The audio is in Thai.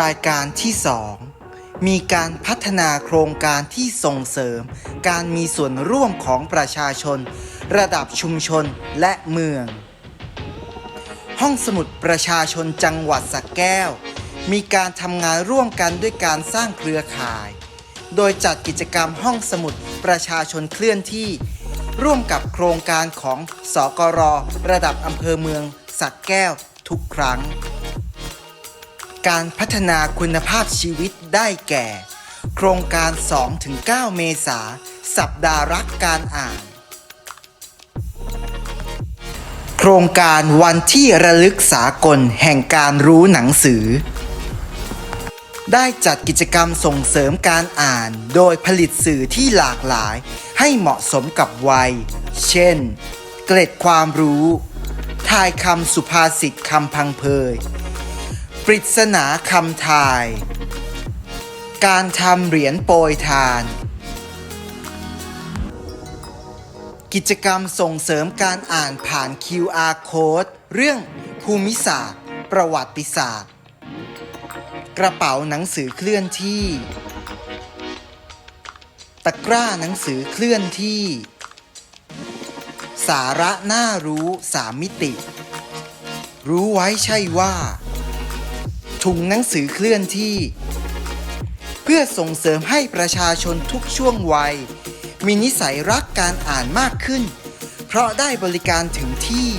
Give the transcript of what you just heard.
รายการที่ 2 มีการพัฒนาโครงการที่ส่งเสริม การมีส่วนร่วมของประชาชน ระดับชุมชนและเมือง ห้องสมุดประชาชนจังหวัดสระแก้ว มีการทำงานร่วมกันด้วยการสร้างเครือข่าย โดยจัดกิจกรรมห้องสมุดประชาชนเคลื่อนที่ ร่วมกับโครงการของสกรระดับอำเภอเมืองสระแก้วทุกครั้ง การพัฒนาคุณภาพชีวิตได้แก่ โครงการ 2-9 เมษา สัปดาห์รักการอ่าน โครงการวันที่ระลึกสากลแห่งการรู้หนังสือ ได้จัดกิจกรรมส่งเสริมการอ่าน โดยผลิตสื่อที่หลากหลายให้เหมาะสมกับวัย เช่น เกร็ดความรู้ ทายคำสุภาษิตคำพังเพย ปริศนาคำทาย การทำเหรียญโปรยทาน กิจกรรมส่งเสริมการอ่านผ่าน QR Code เรื่องภูมิศาสตร์ ประวัติศาสตร์ กระเป๋าหนังสือเคลื่อนที่ ตะกร้าหนังสือเคลื่อนที่ สาระน่ารู้สามมิติ รู้ไว้ใช่ว่า ถุงหนังสือเคลื่อนที่ เพื่อส่งเสริมให้ประชาชนทุกช่วงวัย มีนิสัยรักการอ่านมากขึ้น เพราะได้บริการถึงที่